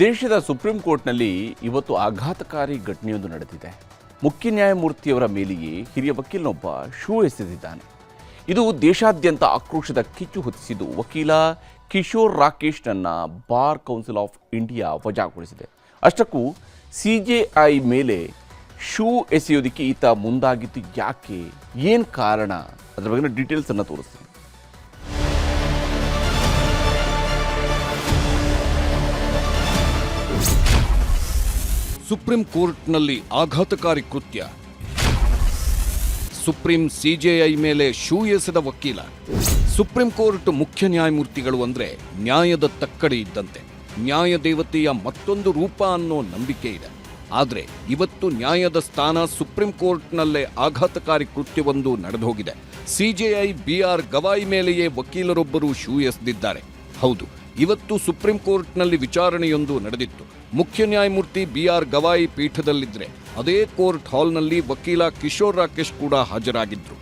ದೇಶದ ಸುಪ್ರೀಂ ಕೋರ್ಟ್ನಲ್ಲಿ ಇವತ್ತು ಆಘಾತಕಾರಿ ಘಟನೆಯೊಂದು ನಡೆದಿದೆ. ಮುಖ್ಯ ನ್ಯಾಯಮೂರ್ತಿಯವರ ಮೇಲೆಯೇ ಹಿರಿಯ ವಕೀಲನೊಬ್ಬ ಶೂ ಎಸೆದಿದ್ದಾನೆ. ಇದು ದೇಶಾದ್ಯಂತ ಆಕ್ರೋಶದ ಕಿಚ್ಚು ಹೊತ್ತಿಸಿದ್ದು ವಕೀಲ ಕಿಶೋರ್ ರಾಕೇಶ್ನನ್ನ ಬಾರ್ ಕೌನ್ಸಿಲ್ ಆಫ್ ಇಂಡಿಯಾ ವಜಾಗೊಳಿಸಿದೆ. ಅಷ್ಟಕ್ಕೂ ಸಿ ಜೆ ಐ ಮೇಲೆ ಶೂ ಎಸೆಯೋದಕ್ಕೆ ಈತ ಮುಂದಾಗಿದ್ದು ಯಾಕೆ? ಏನು ಕಾರಣ? ಅದರ ಬಗ್ಗೆ ಡೀಟೇಲ್ಸನ್ನು ತೋರಿಸ್ತೀನಿ. ಸುಪ್ರೀಂ ಕೋರ್ಟ್ನಲ್ಲಿ ಆಘಾತಕಾರಿ ಕೃತ್ಯ. ಸುಪ್ರೀಂ ಸಿಜೆಐ ಮೇಲೆ ಶೂ ಎಸೆದ ವಕೀಲ. ಸುಪ್ರೀಂ ಕೋರ್ಟ್ ಮುಖ್ಯ ನ್ಯಾಯಮೂರ್ತಿಗಳು ಅಂದ್ರೆ ನ್ಯಾಯದ ತಕ್ಕಡಿ ಇದ್ದಂತೆ. ನ್ಯಾಯ ದೇವತೆಯ ಮತ್ತೊಂದು ರೂಪ ಅನ್ನೋ ನಂಬಿಕೆ ಇದೆ. ಆದ್ರೆ ಇವತ್ತು ನ್ಯಾಯದ ಸ್ಥಾನ ಸುಪ್ರೀಂ ಕೋರ್ಟ್ನಲ್ಲೇ ಆಘಾತಕಾರಿ ಕೃತ್ಯವೊಂದು ನಡೆದೋಗಿದೆ. ಸಿಜೆಐ ಬಿಆರ್ ಗವಾಯಿ ಮೇಲೆಯೇ ವಕೀಲರೊಬ್ಬರು ಶೂ ಎಸೆದಿದ್ದಾರೆ. ಹೌದು ಇವತ್ತು ಸುಪ್ರೀಂ ಕೋರ್ಟ್ನಲ್ಲಿ ವಿಚಾರಣೆಯೊಂದು ನಡೆದಿತ್ತು. ಮುಖ್ಯ ನ್ಯಾಯಮೂರ್ತಿ ಬಿ ಆರ್ ಗವಾಯಿ ಪೀಠದಲ್ಲಿದ್ದರೆ ಅದೇ ಕೋರ್ಟ್ ಹಾಲ್ನಲ್ಲಿ ವಕೀಲ ಕಿಶೋರ್ ರಾಕೇಶ್ ಕೂಡ ಹಾಜರಾಗಿದ್ರು.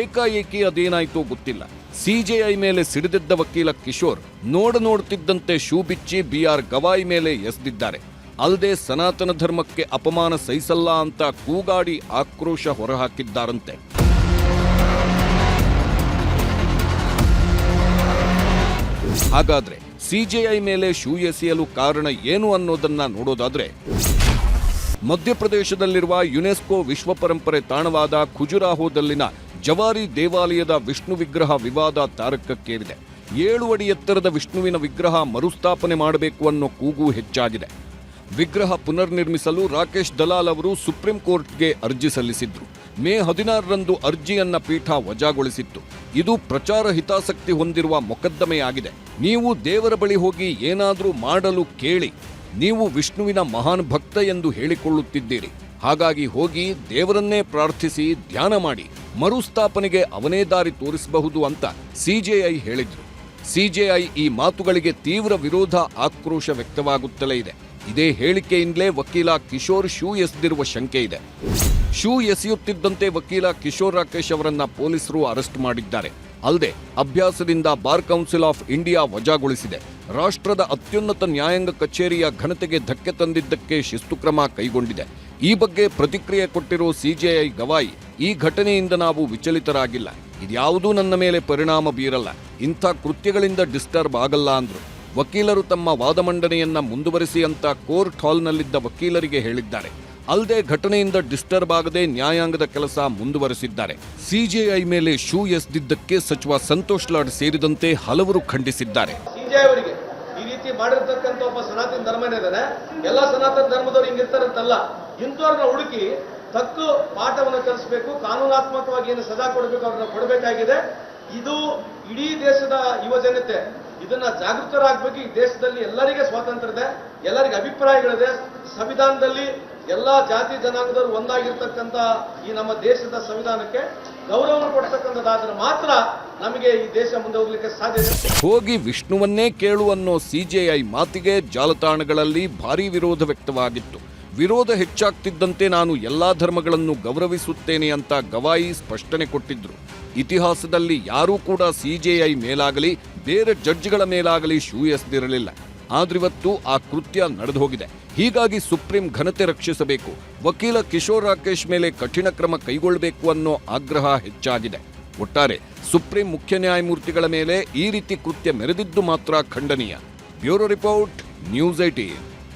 ಏಕಾಏಕಿ ಅದೇನಾಯಿತೋ ಗೊತ್ತಿಲ್ಲ. ಸಿಜೆಐ ಮೇಲೆ ಸಿಡಿದಿದ್ದ ವಕೀಲ ಕಿಶೋರ್ ನೋಡ ನೋಡ್ತಿದ್ದಂತೆ ಶೂ ಬಿಚ್ಚಿ ಬಿ ಆರ್ ಗವಾಯಿ ಮೇಲೆ ಎಸೆದಿದ್ದಾರೆ. ಅಲ್ಲದೆ ಸನಾತನ ಧರ್ಮಕ್ಕೆ ಅಪಮಾನ ಸಹಿಸಲ್ಲ ಅಂತ ಕೂಗಾಡಿ ಆಕ್ರೋಶ ಹೊರಹಾಕಿದ್ದಾರಂತೆ. ಹಾಗಾದ್ರೆ ಸಿಜೆಐ ಮೇಲೆ ಶೂ ಎಸೆಯಲು ಕಾರಣ ಏನು ಅನ್ನೋದನ್ನ ನೋಡೋದಾದ್ರೆ, ಮಧ್ಯಪ್ರದೇಶದಲ್ಲಿರುವ ಯುನೆಸ್ಕೋ ವಿಶ್ವ ಪರಂಪರೆ ತಾಣವಾದ ಖುಜುರಾಹೋದಲ್ಲಿನ ಜವಾರಿ ದೇವಾಲಯದ ವಿಷ್ಣು ವಿಗ್ರಹ ವಿವಾದ ತಾರಕಕ್ಕೇರಿದೆ. ಏಳು ಅಡಿ ಎತ್ತರದ ವಿಷ್ಣುವಿನ ವಿಗ್ರಹ ಮರುಸ್ಥಾಪನೆ ಮಾಡಬೇಕು ಅನ್ನೋ ಕೂಗು ಹೆಚ್ಚಾಗಿದೆ. ವಿಗ್ರಹ ಪುನರ್ನಿರ್ಮಿಸಲು ರಾಕೇಶ್ ದಲಾಲ್ ಅವರು ಸುಪ್ರೀಂ ಕೋರ್ಟ್ಗೆ ಅರ್ಜಿ ಸಲ್ಲಿಸಿದ್ರು. ಮೇ ಹದಿನಾರರಂದು ಅರ್ಜಿಯನ್ನ ಪೀಠ ವಜಾಗೊಳಿಸಿತ್ತು. ಇದು ಪ್ರಚಾರ ಹಿತಾಸಕ್ತಿ ಹೊಂದಿರುವ ಮೊಕದ್ದಮೆಯಾಗಿದೆ. ನೀವು ದೇವರ ಬಳಿ ಹೋಗಿ ಏನಾದರೂ ಮಾಡಲು ಕೇಳಿ. ನೀವು ವಿಷ್ಣುವಿನ ಮಹಾನ್ ಭಕ್ತ ಎಂದು ಹೇಳಿಕೊಳ್ಳುತ್ತಿದ್ದೀರಿ. ಹಾಗಾಗಿ ಹೋಗಿ ದೇವರನ್ನೇ ಪ್ರಾರ್ಥಿಸಿ ಧ್ಯಾನ ಮಾಡಿ. ಮರುಸ್ಥಾಪನೆಗೆ ಅವನೇ ದಾರಿ ತೋರಿಸಬಹುದು ಅಂತ ಸಿಜೆಐ ಹೇಳಿದ್ರು. ಸಿಜೆಐ ಈ ಮಾತುಗಳಿಗೆ ತೀವ್ರ ವಿರೋಧ ಆಕ್ರೋಶ ವ್ಯಕ್ತವಾಗುತ್ತಲೇ ಇದೆ. ಇದೇ ಹೇಳಿಕೆಯಿಂದಲೇ ವಕೀಲ ಕಿಶೋರ್ ಶೂ ಎಸೆದಿರುವ ಶಂಕೆ ಇದೆ. ಶೂ ಎಸೆಯುತ್ತಿದ್ದಂತೆ ವಕೀಲ ಕಿಶೋರ್ ರಾಕೇಶ್ ಅವರನ್ನ ಪೊಲೀಸರು ಅರೆಸ್ಟ್ ಮಾಡಿದ್ದಾರೆ. ಅಲ್ಲದೆ, ಅಭ್ಯಾಸದಿಂದ ಬಾರ್ ಕೌನ್ಸಿಲ್ ಆಫ್ ಇಂಡಿಯಾ ವಜಾಗೊಳಿಸಿದೆ. ರಾಷ್ಟ್ರದ ಅತ್ಯುನ್ನತ ನ್ಯಾಯಾಂಗ ಕಚೇರಿಯ ಘನತೆಗೆ ಧಕ್ಕೆ ತಂದಿದ್ದಕ್ಕೆ ಶಿಸ್ತು ಕ್ರಮ ಕೈಗೊಂಡಿದೆ. ಈ ಬಗ್ಗೆ ಪ್ರತಿಕ್ರಿಯೆ ಕೊಟ್ಟಿರೋ ಸಿಜೆಐ ಗವಾಯಿ, ಈ ಘಟನೆಯಿಂದ ನಾವು ವಿಚಲಿತರಾಗಿಲ್ಲ. ಇದ್ಯಾವುದೂ ನನ್ನ ಮೇಲೆ ಪರಿಣಾಮ ಬೀರಲ್ಲ. ಇಂಥ ಕೃತ್ಯಗಳಿಂದ ಡಿಸ್ಟರ್ಬ್ ಆಗಲ್ಲ ಅಂದ್ರು. ವಕೀಲರು ತಮ್ಮ ವಾದ ಮಂಡನೆಯನ್ನ ಮುಂದುವರಿಸಿ ಅಂತ ಕೋರ್ಟ್ ಹಾಲ್ನಲ್ಲಿದ್ದ ವಕೀಲರಿಗೆ ಹೇಳಿದ್ದಾರೆ. ಅಲ್ಲದೆ ಘಟನೆಯಿಂದ ಡಿಸ್ಟರ್ಬ್ ಆಗದೆ ನ್ಯಾಯಾಂಗದ ಕೆಲಸ ಮುಂದುವರೆಸಿದ್ದಾರೆ. ಸಿಜೆಐ ಮೇಲೆ ಶೂ ಎಸೆದಿದ್ದಕ್ಕೆ ಸಚಿವ ಸಂತೋಷ್ ಲಾಡ್ ಸೇರಿದಂತೆ ಹಲವರು ಖಂಡಿಸಿದ್ದಾರೆ. ಈ ರೀತಿ ಮಾಡಿರ್ತಕ್ಕಂಥ ಒಬ್ಬ ಸನಾತನ ಎಲ್ಲ ಸನಾತನ ಧರ್ಮದವ್ರು ಹಿಂಗಿರ್ತಾರಂತಲ್ಲ ಇಂಥವ್ರನ್ನ ಹುಡುಕಿ ತಕ್ಕ ಪಾಠವನ್ನು ಕಲಿಸಬೇಕು, ಕಾನೂನಾತ್ಮಕವಾಗಿ ಏನು ಸದಾ ಕೊಡಬೇಕು, ಅವ್ರನ್ನ ಕೊಡಬೇಕಾಗಿದೆ. ಇದು ಇಡೀ ದೇಶದ ಯುವ ಜನತೆ ಇದನ್ನ ಜಾಗೃತರಾಗಬೇಕು. ಈ ದೇಶದಲ್ಲಿ ಎಲ್ಲರಿಗೆ ಸ್ವಾತಂತ್ರ್ಯ ಇದೆ, ಎಲ್ಲರಿಗೆ ಅಭಿಪ್ರಾಯಗಳಿದೆ. ಸಂವಿಧಾನದಲ್ಲಿ ಎಲ್ಲಾ ಜಾತಿ ಜನಾಂಗದವರು ಒಂದಾಗಿರ್ತಕ್ಕಂಥ ಈ ನಮ್ಮ ದೇಶದ ಸಂವಿಧಾನಕ್ಕೆ ಗೌರವವನ್ನು ಕೊಡ್ತಕ್ಕಂಥದ್ದಾದ್ರೆ ಮಾತ್ರ ನಮಗೆ ಈ ದೇಶ ಮುಂದೆ ಹೋಗ್ಲಿಕ್ಕೆ ಸಾಧ್ಯ ಹೋಗಿ ವಿಷ್ಣುವನ್ನೇ ಕೇಳು ಅನ್ನೋ ಸಿಜೆಐ ಮಾತಿಗೆ ಜಾಲತಾಣಗಳಲ್ಲಿ ಭಾರೀ ವಿರೋಧ ವ್ಯಕ್ತವಾಗಿತ್ತು. ವಿರೋಧ ಹೆಚ್ಚಾಗ್ತಿದ್ದಂತೆ ನಾನು ಎಲ್ಲಾ ಧರ್ಮಗಳನ್ನು ಗೌರವಿಸುತ್ತೇನೆ ಅಂತ ಗವಾಯಿ ಸ್ಪಷ್ಟನೆ ಕೊಟ್ಟಿದ್ರು. ಇತಿಹಾಸದಲ್ಲಿ ಯಾರೂ ಕೂಡ ಸಿಜೆಐ ಮೇಲಾಗಲಿ, ಬೇರೆ ಜಡ್ಜ್ಗಳ ಮೇಲಾಗಲಿ ಶೂ ಎಸೆದಿರಲಿಲ್ಲ. ಆದ್ರಿವತ್ತು ಆ ಕೃತ್ಯ ನಡೆದು ಹೋಗಿದೆ ಹೀಗಾಗಿ ಸುಪ್ರೀಂ ಘನತೆ ರಕ್ಷಿಸಬೇಕು. ವಕೀಲ ಕಿಶೋರ್ ರಾಕೇಶ್ ಮೇಲೆ ಕಠಿಣ ಕ್ರಮ ಕೈಗೊಳ್ಳಬೇಕು ಅನ್ನೋ ಆಗ್ರಹ ಹೆಚ್ಚಾಗಿದೆ. ಒಟ್ಟಾರೆ ಸುಪ್ರೀಂ ಮುಖ್ಯ ನ್ಯಾಯಮೂರ್ತಿಗಳ ಮೇಲೆ ಈ ರೀತಿ ಕೃತ್ಯ ಮೆರೆದಿದ್ದು ಮಾತ್ರ ಖಂಡನೀಯ. Bureau report, news eighteen